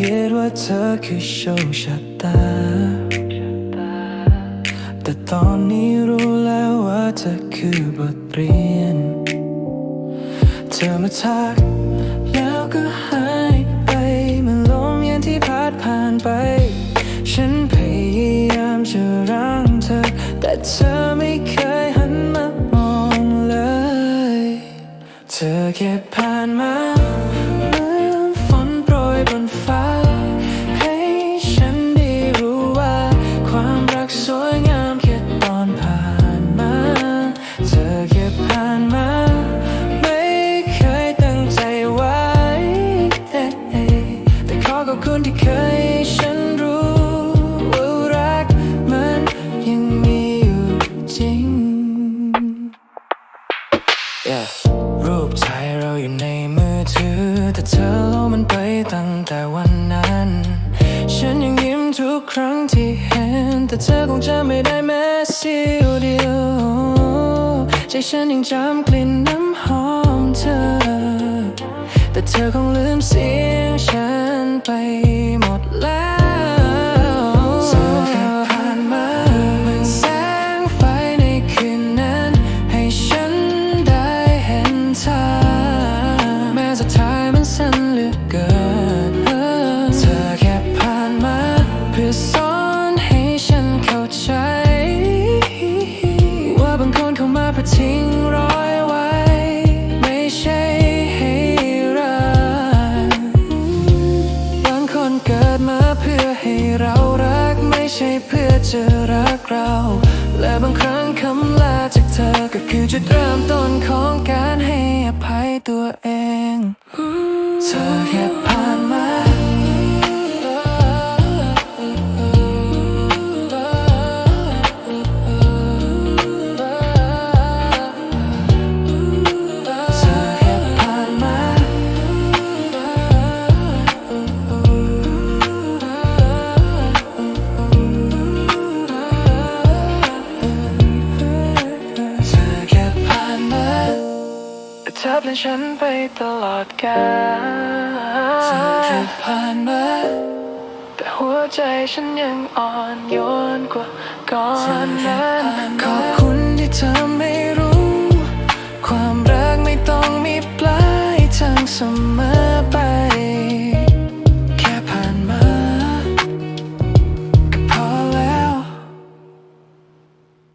คิดว่าเธอคือโชคชะตา แต่ตอนนี้รู้แล้วว่าเธอคือบทเรียน เธอมาทักแล้วก็หายไปเหมันลมเย็นที่พัดผ่านไป ฉันพยายามจะรั้งเธอ แต่เธอไม่เคยหันมามองเลย เธอแค่ผ่านมา เธอลบมันไปตั้งแต่วันนั้น ฉันยังยิ้มทุกครั้งที่เห็น แต่เธอคงจำไม่ได้แม้เสี้ยวเดียว ใจฉันยังจำกลิ่นน้ำหอมเธอ แต่เธอคงลืมเสียงฉันไป ทิ้งรอยไว้ ไม่ใช่ให้รักบางคนเกิดมาเพื่อให้เรารัก ไม่ใช่เพื่อจะรักเรา และบางครั้งคำลาจากเธอก็คือจุดเริ่มต้นของการให้อภัยตัวเอง เธอแค่ แต่เธอเปลี่ยนฉันไปตลอดกาลเธอแค่ผ่านมาแต่หัวใจฉันยังอ่อนโยนกว่าก่อนนั้นขอบคุณที่เธอไม่รู้ ความรักไม่ต้องมีปลายทางเสมอไป